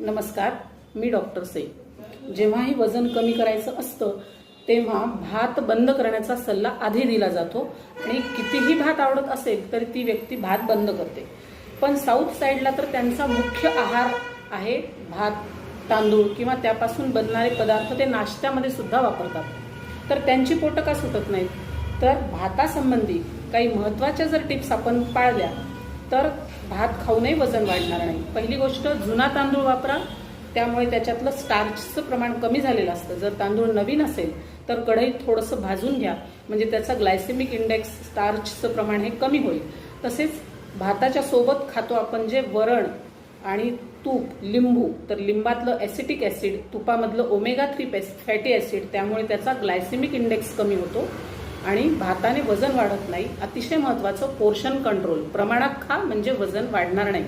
नमस्कार मी डॉक्टर से. जेव्हाही वजन कमी करायचं असतं तेव्हा भात बंद करण्याचा सल्ला आधी दिला जातो आणि कितीही भात आवडत असेल तरी ती व्यक्ती भात बंद करते. पण साऊथ साईडला तर त्यांचा मुख्य आहार आहे भात तांदूळ किंवा त्यापासून बनणारे पदार्थ ते नाश्त्यामध्ये सुद्धा वापरतात. तर त्यांची पोटं का सुटत नाहीत? तर भातासंबंधी काही महत्त्वाच्या जर टिप्स आपण पाळल्या तर भात खाऊनही वजन वाढणार नाही. पहिली गोष्ट जुना तांदूळ वापरा. त्यामुळे त्याच्यातलं स्टार्चचं प्रमाण कमी झालेलं असतं. जर तांदूळ नवीन असेल तर कढईत थोडंसं भाजून घ्या. म्हणजे त्याचा ग्लायसेमिक इंडेक्स स्टार्चचं प्रमाण हे कमी होईल. तसेच भाताच्या सोबत खातो आपण जे वरण आणि तूप लिंबू. तर लिंबातलं ॲसिटिक ॲसिड तुपामधलं ओमेगा थ्री फॅटी ॲसिड त्यामुळे त्याचा ग्लायसेमिक इंडेक्स कमी होतो. आणि भाताने वजन वाढत नाही अतिशय महत्त्वाचं पोर्शन कंट्रोल प्रमाणात खा म्हणजे वजन वाढणार नाही.